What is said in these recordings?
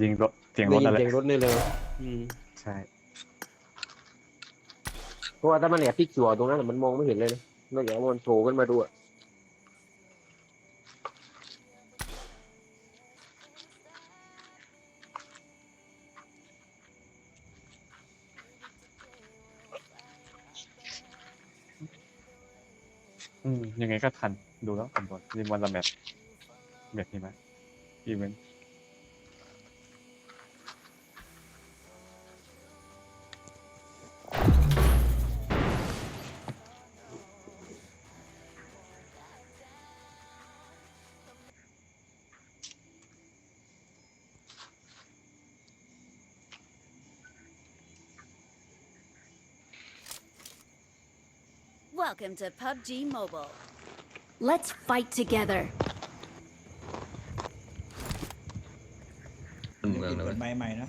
ยิงรถเสียงรได้ถยิอะไรนเสียงรถนี่เลยอืมใช่เพราะว่าถ้ามันแอบที่จั่วตรงนั้นน่ะมันมองไม่เห็นเลยนะนอกจากว่ามันโผล่ขึ้นมาดูอะอืมยังไงก็ทันดูแล้วผมบอกยิงวันละแมตช์แมตช์นี้ไหมอีเวนต์ Welcome to PUBG Mobile. Let's fight together. ขึ้นเมืองปิดแล้วเปิเว้ดยไม้ใหม่นะ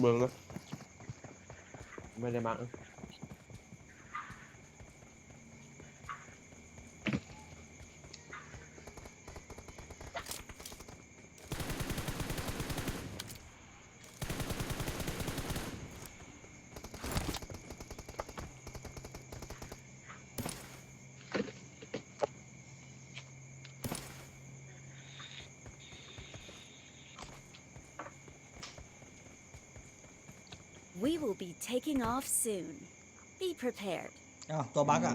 เมืองนะไม่ได้มา We will be taking off soon. Be prepared. อ้าวตัวบั๊กอะ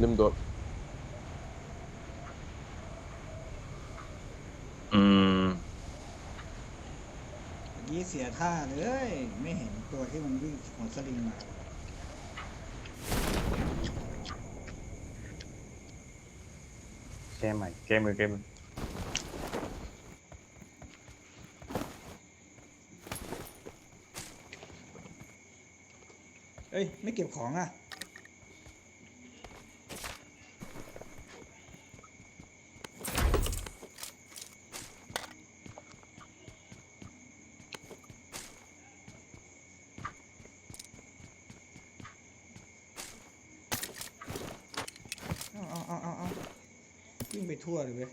ลืมโดดอืม เมื่อกี้เสียท่าเลย ไม่เห็นตัวที่มันวิ่งหัวสลิงมา แกมใหม่เกมมือเกมมือเอ้ย ไม่เก็บของอะ เอาเอาเอาเอาเอาวิ่งไป ทั่วเลยเว้ย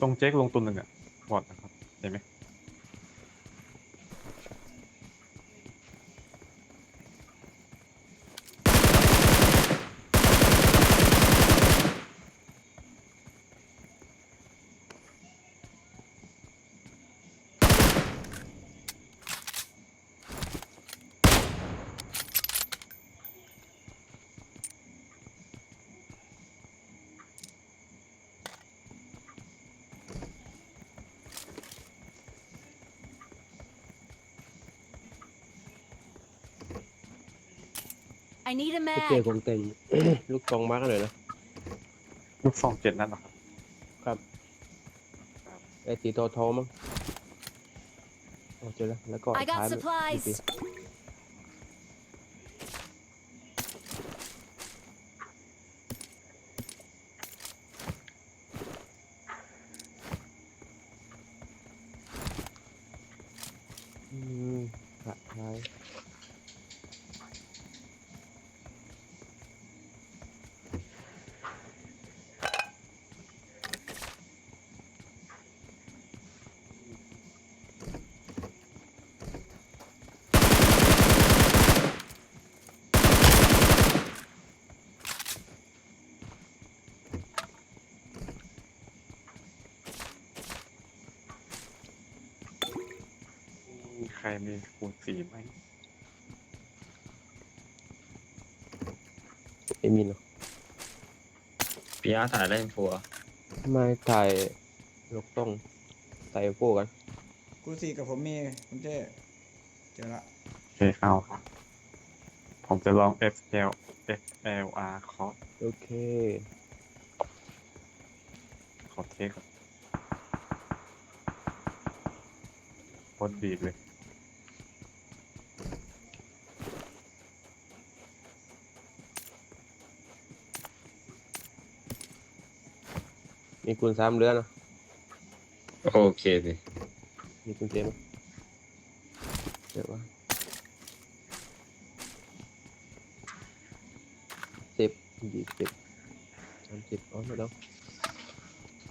ตรงเจ๊กลงตุนหนึ่งอะบอดนะครับเห็นไหม I need a ไปเจอ mag. ผมเต็ม ลูกกองมาร์กเลยนะลูกซองเจ็ดนั่นเหรอครับไอ้สีทอๆมั้งเอาเจอแล้วแล้วก็ I got ท้ายมัน supplies. อีก รมีคูณสีไหมไม่มีหรอกพี่อาร์ตถ่ายได้อินโฟอะไม่ถ่ายลูกต้องใส่โฟกันกูสี่กับผมมีคุณเจ้เจอละโอเคเอาครับผมจะลอง FL FLR คอร์สโอเคขอเทคก่อนโคตรดีดเลย มีคุณสามเรือนนะโอเคสิมีกุญแจไหมเดี๋ยวว่าสิบยี่สิบสามสิบอ๋อไม่ต้อง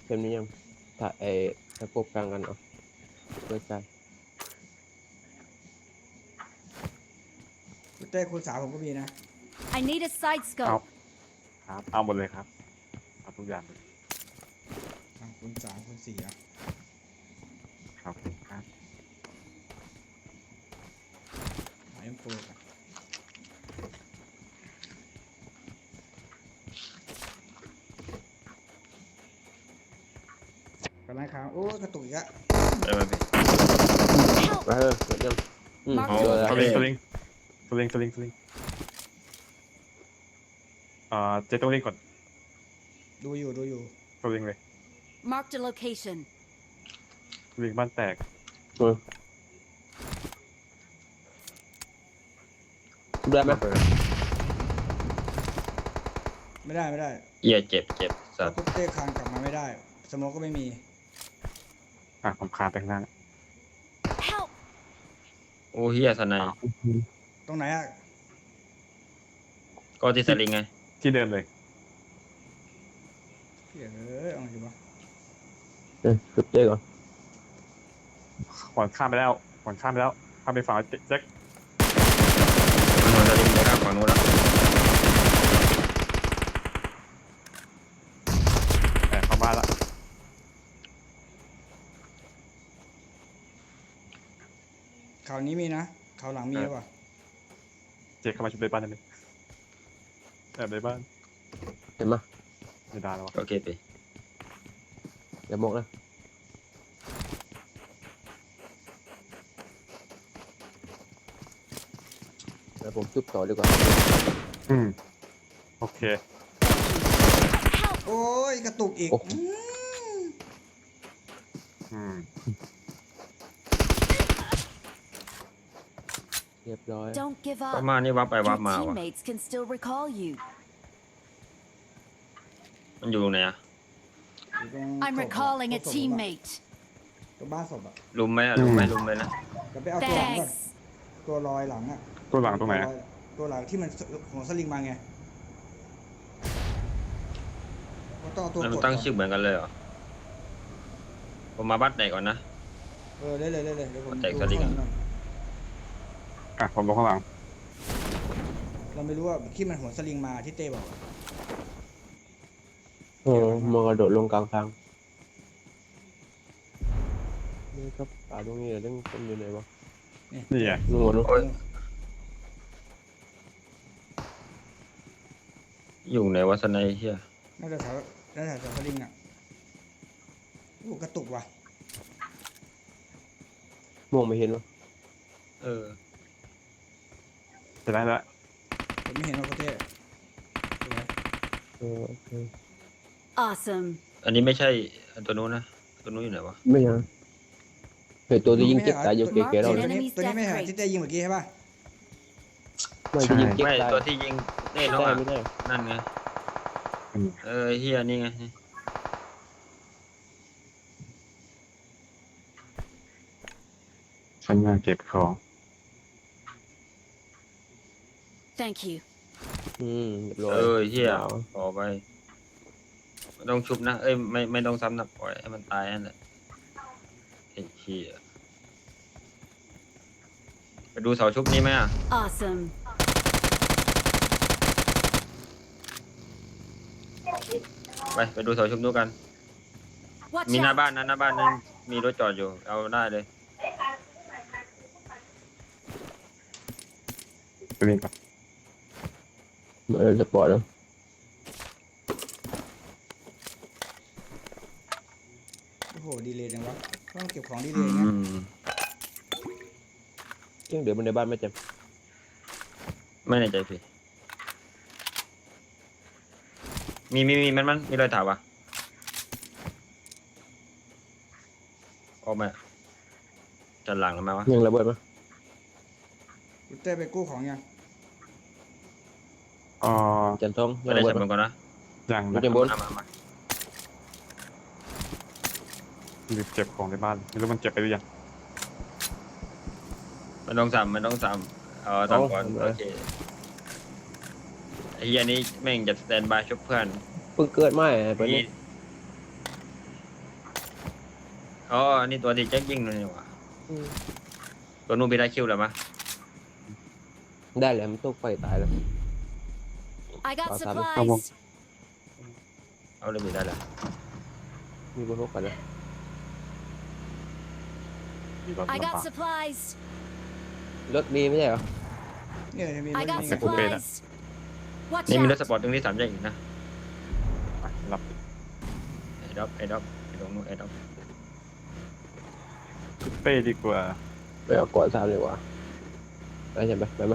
เป็นนี้ยังถ้าเอถ้าพบกลางกันเอาเปิดใจคุณเต้คุณสาวผมก็มีนะ I need a side เอา scope. ครับ เอาหมดเลยครับ เอาทุกอย่างเลยอะ คุณสามคุณสี่อะครับครับหาเอ็มโฟกันกำลังค้างโอ้ยกระตุกอีกอะได้ไหมพี่ Help! เออเปิดยังอืม Mark เจอแล้วสลิงสลิงสลิงสลิงสลิงอ่าเจต้องลิงก่อนดูอยู่ดูอยู่สลิงเลย Marked a location. สลิงบ้านแตกเออได้ไหมระเบิดไม่ได้ไม่ได้เอียเจ็บเจ็บเพสัตราะว์คุณเต้คานกลับมาไม่ได้สโมองก็ไม่มี อะผมคานไปข้างหน้า Help! โอ้เฮียสนายตรงไหนอะก็ที่สลิงไงที่เดิมเลยเฮ้ยเอ้ยเอาไงดีวะเออเก็บเจ๊ก่อนขวานข้ามไปแล้วขวานข้ามไปแล้วข้ามไปฝั่งแจ็คมันหัวสลิงไปข้างฝั่งนู้นแล้วแอบเข้าบ้านละข่าวนี้มีนะข่าวหลังมีหรือเปล่าเจ๊เข้ามาชุบในบ้านได้ไหมแอบในบ้านเห็นไหมไม่ได้แล้ววะโอเค พี่อย่ามองนะเดี๋ยวผมจุบต่อดีกว่า อืม โอเค โอ้ยกระตุกอีกโอ้โหอืมอืม เรียบร้อย Don't give ประ up. มาณนี้วับไปวั Your บมาวะ teammates can still recall you. มันอยู่ตรงไหนอะอยู่ ตรง I'm ศพอะ recalling a ตรงศพอะ teammate. ตรงบ้านศพอะลุมไหมอะลุมไหมลุมเลยนะเดี๋ยวไปเอาตัวหลังก่อน Thanks. ตัวลอยหลังอะตัวหลังตรงไหนอะตัวหลังที่มันของสลิงมาไงก็ต้องเอาตัวแล้วกมันดตั้งก่อนชื่อเหมือนกันเลยเหรอ ผมมาบัดไหนก่อนนะ เออเลยเลยเลยเลยเดี๋ยวผมแตกดูสลิงอะข้างหลังหน่อยอะผมลงข้างหลัง เราไม่รู้ว่าที่มันหัวสลิงมาที่เต้บอกอะ โอ้มันกระโดดลงกลางทางนี่ครับป่าตรงนี้เหรอต้องต้นอยู่ไหนวะนี่ไงนู่นนู่นโอ้ยอยู่ไหนวะสนายเฮียน่าจะแถวน่าจะแถวสลิงอะโอ้กระตุกว่ะมองไม่เห็นวะเออจะได้แล้วผมไม่เห็นว่าเขาเต้สวยเออโอเค Awesome. อันนี้ไม่ใช่อันตัวนู้นนะ ตัวนู้นอยู่ไหนวะ ไม่ยังเฮ้ยตัวที่ยิงเจ็บตายอยู่เก๋ๆเราตัวเลยนี้ตัวนี้ไม่หาที่เต้ยิงเมื่อกี้ใช่ป่ะไม่ที่ยิงเจ็บไม่ตายตัวที่ยิงเต้น้องได้อะไม่ได้นั่นไง เออเฮียนี่ไงนี่ฉันมาเก็บของ Thank you. อืมเรียบร้อยเออเฮียดาวต่อไป ไม่ต้องชุบนะ เอ้ยไม่ไม่ต้องซ้ำนะปล่อยให้มันตายนั่นแหละไอ้เฮียไปดูเสาชุบนี้ไหมอะ Awesome. ไปไปดูเสาชุบนู้นกัน Watch มีหน้า out. บ้านนะหน้าบ้านนั้นมีรถจอดอยู่ เอาได้เลย ไปเรียนก่อนเออจะปล่อยแล้ว โอ้โหดีเลยจังวะต้องเก็บของดีเลอืยนะมเรื่องเดี๋ยวมันในบ้านไม่เจ็บไม่ในใจพี่มีมีมีมันมันมีรอยถาวะออกมาจันหลังแล้วมาวะยังระเบิดไหมคุณเต้ไปกู้ของยังอ๋อจันทองไม่ยังได้ระเบิฉัดนไหมมันก่อนนะยังไม่นะได้บนมามามา รีบเก็บของในบ้านไม่รู้มันเจ็บไปหรือยังไม่ต้องซ้ำไม่ต้องซ้ำเอาตามก่อนเอาโอเคไอ้เหี้ยนี้แม่งจะสแตนบายชุบเพื่อนเพิ่งเกิดใหม่ไปนี่นี่อ๋ออันนี้ตัวที่แจ็คยิงเลยนี่หว่าอืมตัวนู้นไปได้คิวแล้วปะได้แล้วมันตกไฟตายแล้ว I got Awesome. supplies. เอาเลยไปได้แล้วมีบนรถกันนะ มีรถ I ลำ got บาก supplies. รถมีไม่ใช่เหรอ เนี่ยจะมี I got รถ Sẽ cũng bên ạ. supplies. Watch นี่มีรถ out. สปอร์ตตรงที่สามแยกอีกนะไปรับไอ้ด็อปไอ้ด็อปไอ้ตรงนู้นไอ้ด็อปเป้ดีกว่าไปเอาก่อนสามเลยว่ะไปใช่ไหมไปไหม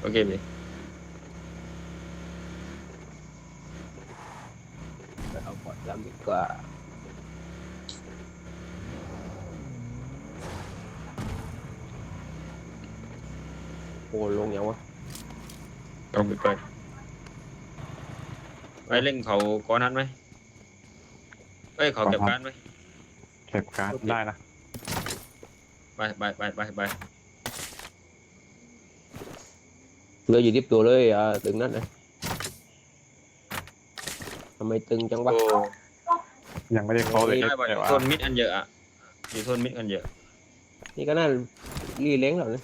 โอเคพี่ไปเอาก่อนสามดีกว่า ลงยังวะต้องไปเปิดไปเล่นเขาก้อนนั้นไหมเอ้ยเขาเก็บการดไหมเก็บการ์ดได้นะไปไปไปไปไปเหลืออยู่ดิบตัวเลยอะตึงนั่นนะทำไมตึงจังวะ โอ้ยังไม่ได้เคาะเลยได้ว่ะอแต่ยู่ว่าโซนมิดอันเยอะอะอยู่โซนมิดอันเยอะ นี่ก็น่ารีเล้งแล้วนะ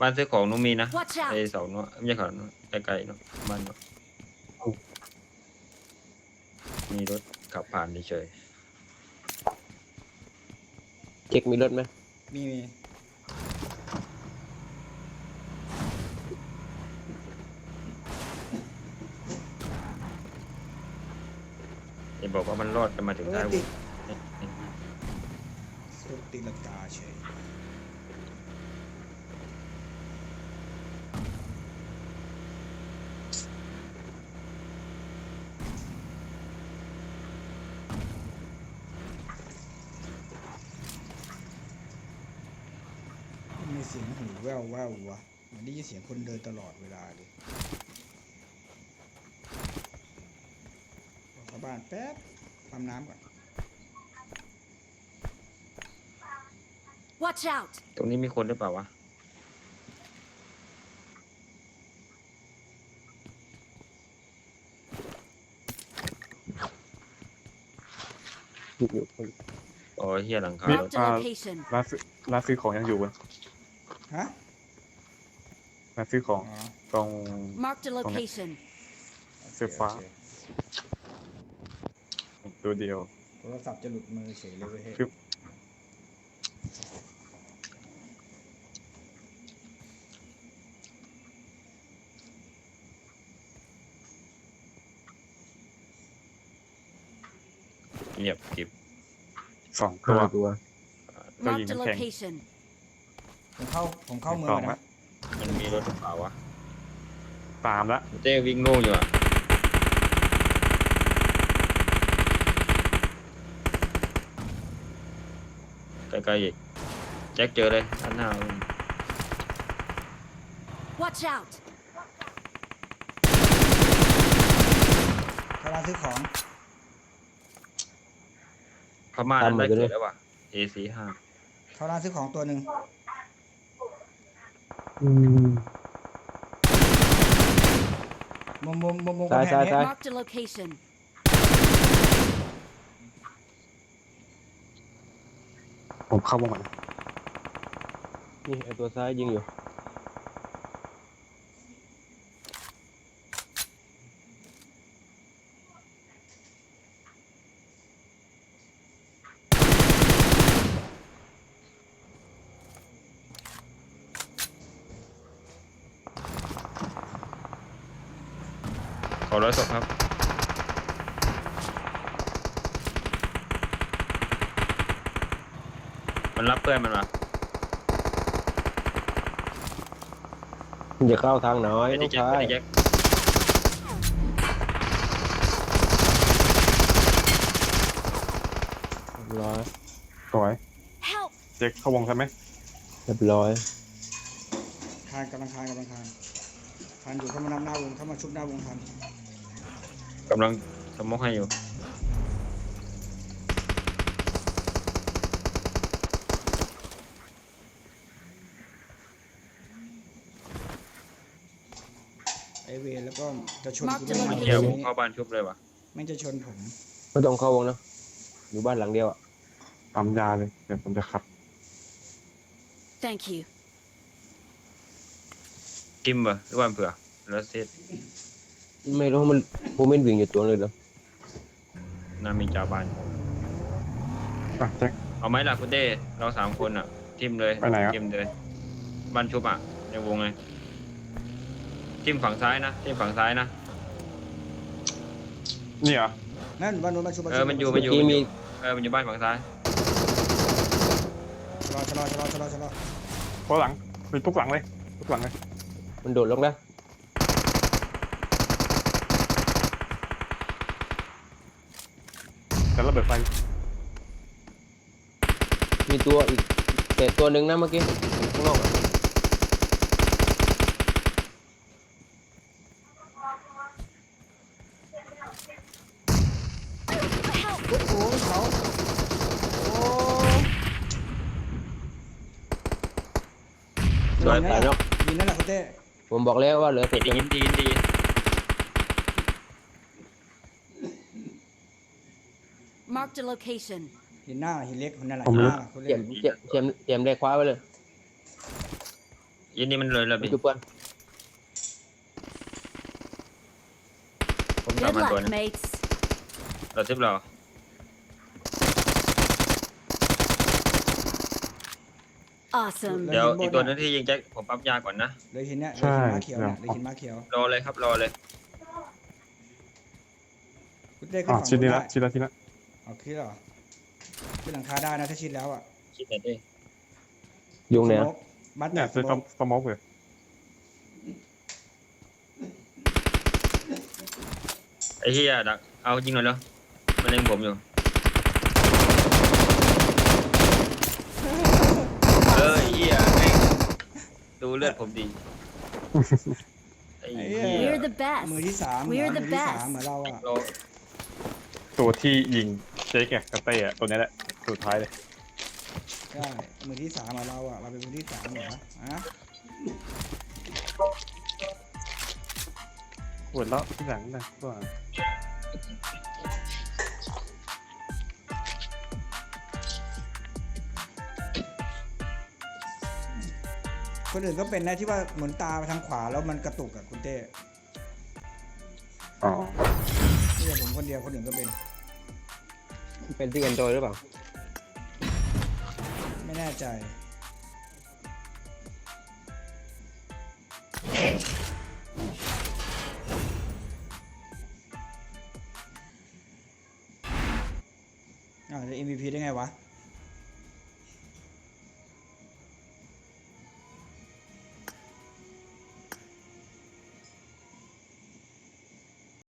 บ้านซื้อของนู้นมีนะ Watch ไอ้ out. เสาเนาะไม่ใช่เขาเนาะไกลๆเนาะบ้านเนาะมีรถขับผ่านเฉยเช็คมีรถไหมมีมีๆอย่าบอกว่ามันรอดกันมาถึงเอท้าอยติวดงนี่สุดติดลังกาเฉย มีเสียงหู แว่วแว่ววะเหมันได้ยินเสียงคนเดินตลอดเวลาเลยออกเข้าบ้านแป๊บปั๊มน้ำก่อน Watch out. ตรงนี้มีคนหรือเปล่าวะ อยู่อยู่คนอ๋อเฮียหลังคารถ Marked a location. ร้านซื้อร้านซื้อของยังอยู่บน ฮะร้านซื้อของอ๋อตรง Marked a location. เสื้อฟ้าโอเคตัวเดียว โทรศัพท์จะหลุดมือเฉยเลยเว้ยเฮ้ยคือเงียบกริบสองตัวห้าตัวเจ้าหญิง Marked a น้ำแข็ง location. ผมเข้าผมเข้าเมืองสองแล้วละนะมันมีรถหรือเปล่าวะสามละเต้วิ่งโน่อยู่อะใกล้ๆอีกแจ็คเจอเลยด้านหน้า Watch out. เข้าร้านซื้อของพม่านั้นได้เกิดแล้ววะ AC ห้าเข้าร้านซื้อของตัวหนึ่ง อืม มุมมุมมุมมุมซ้ายกำแพงซ้ายนี้ Marked a location. ผมเข้าวงก่อนนะนี่ไอตัวซ้ายยิงอยู่ อร้อยศพครับ มันรับเพื่อนมันวะอย่าเข้าทางน้อยไอ้น้ที่องแจ็คชายไอ้ที่แจ็คเรียบร้อยสวย Help. เจ๊กเข้าวงใช่ไหมเรียบร้อยคานกำลังคานกำลังคานคานอยู่เข้ามานำหน้าวงเข้ามาชุบหน้าวงทันกำลังสมมกให้อยู่ไอเวรแล้วก็จะชนกูด้มัเกี่ยวเข้าบ้านชุบเลยวะไม่งจะชนผม ไม่ต้องเข้าวงนะ อยู่บ้านหลังเดียวอะตามยาเลย เดี๋ยวผมจะขับ Thank you. กิมปะหรือว่าเผื่อแล้วเซต ไม่รู้มันผมไม่วิ่งอยู่ตัวเลยเหรอนามีจาบานอะแจ็ค เอาไหมล่ะคุณเต้เราสามคนอะทิมเลยไปไหนครับทิมเลยบ้านชุบอะในวงเลยทิมฝั่งซ้ายนะทิมฝั่งซ้ายนะ นี่เหรอนั่นบ้านนู้นบ้านชุบบ้านเอชุอบมันอยู่ เมื่อกี้มีเออมันอยู่บ้านฝั่งซ้ายชะลอชะลอชะลอชะลอชะลอเพราะหลังมีทุกหลังเลยทุกหลังเลยมันโดดลงนะ แต่ระเบิดไฟมีตัวอีกแต่ตัวหนึ่งนะเมื่อกี้ข้างนอกอะโอ้โหเขาโอ้สวยตายเนาะยินนั่นแหละคุณเต้ผมบอกแล้วว่าเหลือดีเจ็ดดีดีดี Marked a location. หินหน้าหินเล็กคนนั่นแหละผมหินรู้ หน้าคนเจเล็กมเจมเจมเจมแรกคว้าไว้เลยยินนี่มันเลยแล้วมันพี่คือเพื่อนผมตาม Good มาตัว luck, นึง mates. เราทิปเรา Awesome. เดี๋ยวอีกตัวนึงที่ยิงแจ็คผมปั๊บยาก่อนนะเลยหินเนี้ยเลยใช่หินม้าเขียวเนี่ยเลยหินม้าเขียวรอเลยครับรอเลยคุณเต้ขึ้นอะฝั่งชิ้นนี้นู้นละได้ชิ้นละชิ้นละ เอาขึ้นเหรอขึ้นหลังคาได้นะถ้าชิดแล้วอะคิดแต่ดิยุงเนี่ยสโมกบัตเนี่ยซื้อสโมกสโมกเลยไอ้เหี้ยดักเอายิงหน่อยแล้วมันเล็งผมอยู่ เออไอ้เหี้ยแม่งดูเลือดผมดี ไอ้เหี้ย We're the best. มือที่สามเหรอ We're มื the อที่สาม best เหมือนเราอะเราตัวที่ยิง เจ๊กอะกับเต้อะตัวนี้แหละสุดท้ายเลยใช่มือที่สามเหมือนเราอะเราเป็นมือที่สามเหรอฮะปวดแล้วที่หลังนะตัวคนอื่นก็เป็นนะที่ว่าหมุนตาไปทางขวาแล้วมันกระตุกอะคุณเต้อ๋อ ไม่ใช่ผมคนเดียวคนอื่นก็เป็น เป็นที่ Android หรือเปล่า ไม่แน่ใจ อ่าจะ MVP ได้ไงวะ